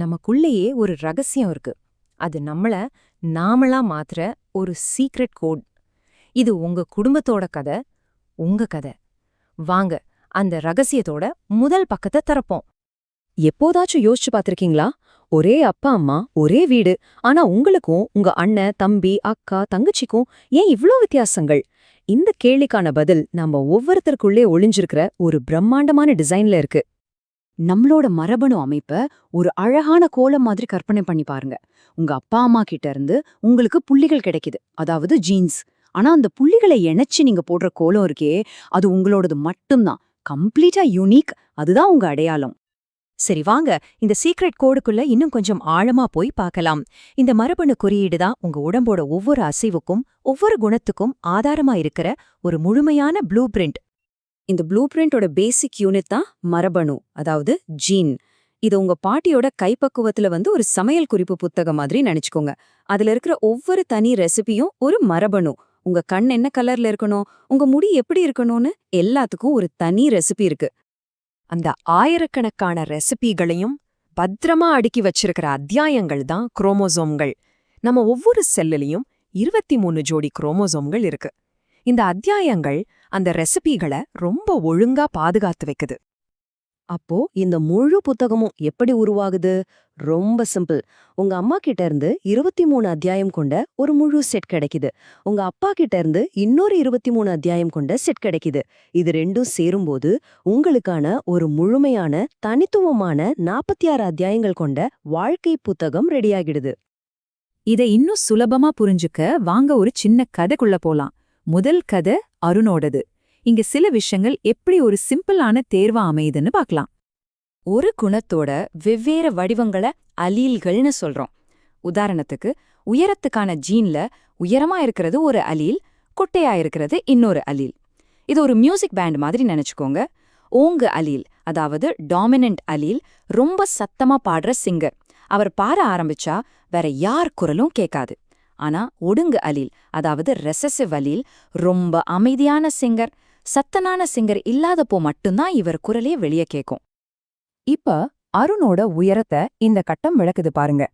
நமக்குள்ளேயே ஒரு ரகசியம் இருக்கு. அது நம்மள நாமளா மாத்துற ஒரு சீக்ரெட் கோட் இது உங்க குடும்பத்தோட கதை உங்க கதை. வாங்க அந்த ரகசியத்தோட முதல் பக்கத்தை திறப்போம். எப்போதாச்சும் யோசிச்சு பார்த்திருக்கீங்களா? ஒரே அப்பா அம்மா ஒரே வீடு. ஆனா உங்களுக்கும் உங்க அண்ணன் தம்பி அக்கா தங்கச்சிக்கும் ஏன் இவ்ளோ வித்தியாசங்கள்? இந்த கேள்விக்கான பதில் நம்ம ஒவ்வொருத்தருக்குள்ளே ஒளிஞ்சிருக்கிற ஒரு பிரம்மாண்டமான டிசைன்ல இருக்கு. நம்மளோட மரபணு அமைப்ப ஒரு அழகான கோலம் மாதிரி கற்பனை பண்ணி பாருங்க. உங்க அப்பா அம்மா கிட்ட இருந்து உங்களுக்கு புள்ளிகள் கிடைக்குது. அதாவது ஜீன்ஸ் ஆனா அந்த புள்ளிகளை இணைச்சு நீங்க போடுற கோலம் இருக்கே அது உங்களோடது மட்டும்தான். கம்ப்ளீட்டா யூனிக். அதுதான் உங்க அடையாளம். சரி வாங்க. இந்த சீக்ரெட் கோடுக்குள்ள இன்னும் கொஞ்சம் ஆழமா போய் பார்க்கலாம். இந்த மரபணு குறியீடு தான் உங்க உடம்போட ஒவ்வொரு அசைவுக்கும் ஒவ்வொரு குணத்துக்கும் ஆதாரமா இருக்கிற ஒரு முழுமையான ப்ளூ பிரிண்ட் இந்த ப்ளூ பிரிண்டோட பேசிக் யூனிட் தான் மரபணு அதாவது ஜீன் இது உங்க பாட்டியோட கைப்பக்குவத்துல வந்து ஒரு சமையல் குறிப்பு புத்தகம் மாதிரி நினைச்சுக்கோங்க. அதுல இருக்கிற ஒவ்வொரு தனி ரெசிபியும் ஒரு மரபணு. உங்க கண் என்ன கலர்ல இருக்கணும் உங்க முடி எப்படி இருக்கணும்னு எல்லாத்துக்கும் ஒரு தனி ரெசிபி இருக்கு. அந்த ஆயிரக்கணக்கான ரெசிபிகளையும் பத்திரமா அடுக்கி வச்சிருக்கிற அத்தியாயங்கள் தான் குரோமோசோம்கள் நம்ம ஒவ்வொரு செல்லுலயும் இருபத்தி மூணு ஜோடி குரோமோசோம்கள் இருக்கு. இந்த அத்தியாயங்கள் அந்த ரெசிபிகளை ரொம்ப ஒழுங்கா பாதுகாத்து வைக்குது. அப்போ இந்த முழு புத்தகமும் எப்படி உருவாகுது? ரொம்ப சிம்பிள். உங்க அம்மா கிட்ட இருந்து இருபத்தி மூணு அத்தியாயம் கொண்ட ஒரு முழு செட் கிடைக்குது. உங்க அப்பா கிட்ட இருந்து இன்னொரு இருபத்தி மூணு அத்தியாயம் கொண்ட செட் கிடைக்குது. இது ரெண்டும் சேரும்போது உங்களுக்கான ஒரு முழுமையான தனித்துவமான நாற்பத்தி ஆறு அத்தியாயங்கள் கொண்ட வாழ்க்கை புத்தகம் ரெடியாகிடுது. இதை இன்னும் சுலபமா புரிஞ்சுக்க வாங்க ஒரு சின்ன கதைக்குள்ள போலாம். முதல் கதை அருணோடது. இங்க சில விஷயங்கள் எப்படி ஒரு சிம்பிளான தேர்வா அமையுதுன்னு பார்க்கலாம் ஒரு குணத்தோட வெவ்வேறு வடிவங்களை அலீல்கள்னு சொல்றோம். உதாரணத்துக்கு உயரத்துக்கான ஜீன்ல உயரமா இருக்கிறது ஒரு அலீல் குட்டையா இருக்கிறது இன்னொரு அலீல். இது ஒரு மியூசிக் பேண்ட் மாதிரி நினைச்சுக்கோங்க. ஓங்கு அலீல் அதாவது டாமினன்ட் அலீல் ரொம்ப சத்தமா பாடுற சிங்கர். அவர் பாட ஆரம்பிச்சா வேற யார் குரலும் கேட்காது. ஆனா ஒடுங்கு அலில் அதாவது ரெசசிவ் அலில் ரொம்ப அமைதியான சிங்கர் சத்தனான சிங்கர் இல்லாதப்போ மட்டும்தான் இவர் குரலே வெளியே கேட்கும் இப்ப அருணோட உயரத்தை இந்த கட்டம் விளக்குது பாருங்க.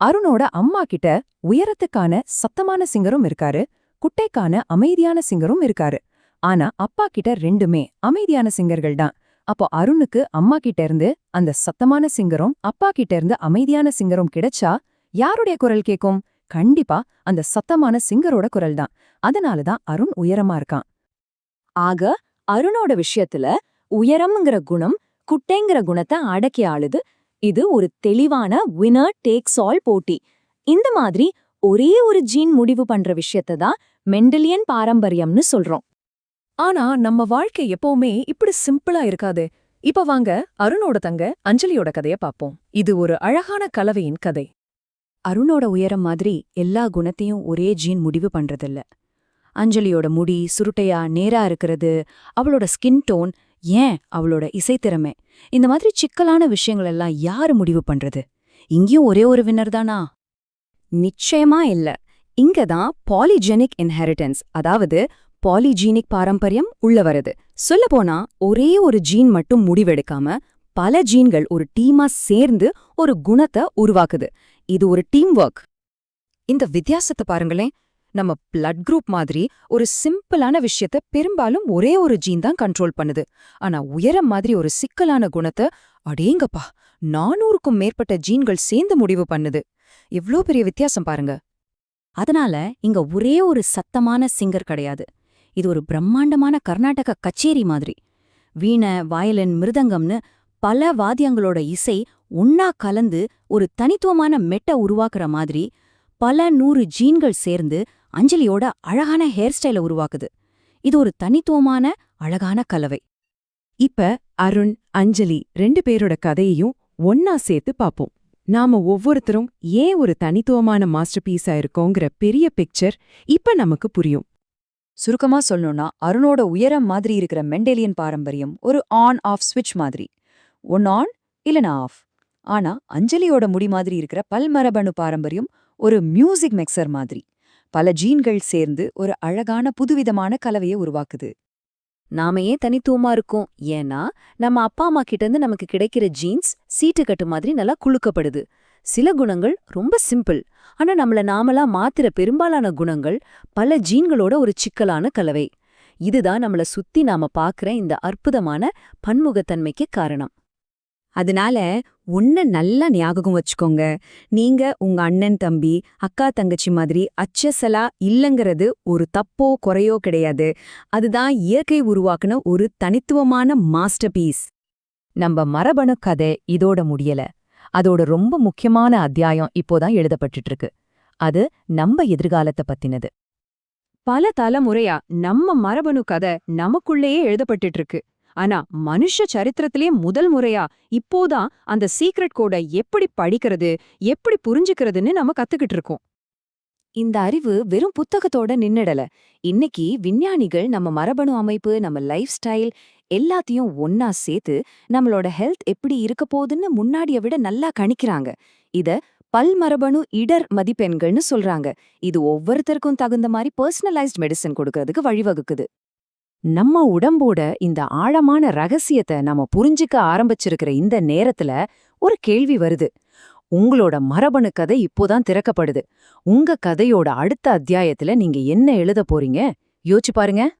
அருணோட அம்மா கிட்ட உயரத்துக்கான சத்தமான சிங்கரும் இருக்காரு குட்டைக்கான அமைதியான சிங்கரும் இருக்காரு. ஆனா அப்பா கிட்ட ரெண்டுமே அமைதியான சிங்கர்கள் தான். அப்போ அருணுக்கு அம்மா கிட்ட இருந்து அந்த சத்தமான சிங்கரும் அப்பா கிட்ட இருந்து அமைதியான சிங்கரும் கிடைச்சா யாருடைய குரல் கேக்கும்? கண்டிப்பா அந்த சத்தமான சிங்கரோட குரல் தான் அதனால தான் அருண் உயரமா இருக்கான். ஆக அருணோட விஷயத்துல உயரம்ங்கிற குணம் குட்டைங்கிற குணத்தை அடக்கி ஆளுது. இது ஒரு தெளிவான வினர் டேக்ஸ் ஆல் போட்டி. இந்த மாதிரி ஒரே ஒரு ஜீன் முடிவு பண்ற விஷயத்தை தான் மெண்டலியன் பாரம்பரியம்னு சொல்றோம். ஆனா நம்ம வாழ்க்கை எப்பவுமே இப்படி சிம்பிளா இருக்காது. இப்ப வாங்க அருணோட தங்க அஞ்சலியோட கதைய பாப்போம் இது ஒரு அழகான கலவையின் கதை. அருணோட உயரம் மாதிரி எல்லா குணத்தையும் ஒரே ஜீன் முடிவு பண்றதில்ல. அஞ்சலியோட முடி சுருட்டையா நேரா இருக்கிறது அவளோட ஸ்கின் டோன் ஏன் அவளோட இசைத்திறமை இந்த மாதிரி சிக்கலான விஷயங்கள் எல்லாம் யாரு முடிவு பண்றது? இங்கேயும் ஒரே ஒரு வின்னர் தானா? நிச்சயமா இல்ல. இங்க தான் பாலிஜெனிக் இன்ஹெரிட்டன்ஸ் அதாவது பாலிஜீனிக் பாரம்பரியம் உள்ள வருது. சொல்லப்போனா ஒரே ஒரு ஜீன் மட்டும் முடிவெடுக்காம பல ஜீன்கள் ஒரு டீமா சேர்ந்து ஒரு குணத்தை உருவாக்குது. இது ஒரு டீம் ஒர்க் இந்த வித்தியாசத்தை பாருங்களேன். நம்ம பிளட் குரூப் மாதிரி ஒரு சிம்பிளான விஷயத்த பெரும்பாலும் ஒரே ஒரு ஜீன் தான் கண்ட்ரோல் பண்ணுது. ஆனா உயரம் மாதிரி ஒரு சிக்கலான குணத்தை அடேங்கப்பா நானூறுக்கும் மேற்பட்ட ஜீன்கள் சேர்ந்து முடிவு பண்ணுது. எவ்வளோ பெரிய வித்தியாசம் பாருங்க. அதனால இங்க ஒரே ஒரு சத்தமான சிங்கர் கிடையாது. இது ஒரு பிரம்மாண்டமான கர்நாடக கச்சேரி மாதிரி. வீணை வயலின் மிருதங்கம்னு பல வாத்தியங்களோட இசை ஒன்னா கலந்து ஒரு தனித்துவமான மெட்ட உருவாக்குற மாதிரி பல நூறு ஜீன்கள் சேர்ந்து அஞ்சலியோட அழகான ஹேர் ஸ்டைலை உருவாக்குது. இது ஒரு தனித்துவமான அழகான கலவை. இப்ப அருண் அஞ்சலி ரெண்டு பேரோட கதையையும் ஒன்னா சேர்த்து பாப்போம். நாம ஒவ்வொருத்தரும் ஏன் ஒரு தனித்துவமான மாஸ்டர் பீஸா இருக்கோங்கிற பெரிய பிக்சர் இப்ப நமக்கு புரியும். சுருக்கமா சொல்லணும்னா அருணோட உயரம் மாதிரி இருக்கிற மெண்டேலியன் பாரம்பரியம் ஒரு ஆன் ஆஃப் ஸ்விட்ச் மாதிரி. ஒன் ஆன் இல்லனா ஆஃப். ஆனா அஞ்சலியோட முடி மாதிரி இருக்கிற பல்மரபணு பாரம்பரியம் ஒரு மியூசிக் மிக்சர் மாதிரி. பல ஜீன்கள் சேர்ந்து ஒரு அழகான புதுவிதமான கலவையை உருவாக்குது. நாம ஏன் தனித்துவமா இருக்கோம்? ஏன்னா நம்ம அப்பா அம்மா கிட்ட இருந்து நமக்கு கிடைக்கிற ஜீன்ஸ் சீட்டுக்கட்டு மாதிரி நல்லா குலுக்கப்படுது. சில குணங்கள் ரொம்ப சிம்பிள். ஆனா நம்மள நாமளா மாத்திர பெரும்பாலான குணங்கள் பல ஜீன்களோட ஒரு சிக்கலான கலவை. இதுதான் நம்மள சுத்தி நாம பாக்குற இந்த அற்புதமான பன்முகத்தன்மைக்கு காரணம். அதனால ஒன்ன நல்லா ஞாபகம் வச்சுக்கோங்க. நீங்க உங்க அண்ணன் தம்பி அக்கா தங்கச்சி மாதிரி அச்சசலா இல்லங்கிறது ஒரு தப்போ குறையோ கிடையாது. அதுதான் இயற்கை உருவாக்குன ஒரு தனித்துவமான மாஸ்டர் பீஸ் நம்ம மரபணு கதை இதோட முடியல. அதோட ரொம்ப முக்கியமான அத்தியாயம் இப்போதான் எழுதப்பட்டுட்டு இருக்கு அது நம்ம எதிர்காலத்தை பத்தினது. பல தலைமுறையா நம்ம மரபணு கதை நமக்குள்ளேயே எழுதப்பட்டுட்டு இருக்கு ஆனா மனுஷ சரித்திரத்திலே முதல் முறையா இப்போதான் அந்த சீக்ரெட் கோடை எப்படி படிக்கிறது எப்படி புரிஞ்சுக்கிறதுன்னு நம்ம கத்துக்கிட்டு இருக்கோம். இந்த அறிவு வெறும் புத்தகத்தோட நின்னுடல. இன்னைக்கு விஞ்ஞானிகள் நம்ம மரபணு அமைப்பு நம்ம லைஃப் ஸ்டைல் எல்லாத்தையும் ஒன்னா சேர்த்து நம்மளோட ஹெல்த் எப்படி இருக்க போகுதுன்னு முன்னாடிய விட நல்லா கணிக்கிறாங்க. இத பல்மரபணு இடர் மதிப்பெண்கள்னு சொல்றாங்க. இது ஒவ்வொருத்தருக்கும் தகுந்த மாதிரி பர்சனலைஸ்ட் மெடிசன் கொடுக்கறதுக்கு வழிவகுக்குது. நம்ம உடம்போட இந்த ஆழமான ரகசியத்தை நாம புரிஞ்சுக்க ஆரம்பிச்சிருக்கிற இந்த நேரத்துல ஒரு கேள்வி வருது. உங்களோட மரபணு கதை இப்போதான் திறக்கப்படுது. உங்க கதையோட அடுத்த அத்தியாயத்துல நீங்க என்ன எழுத போறீங்க? யோசிச்சு பாருங்க.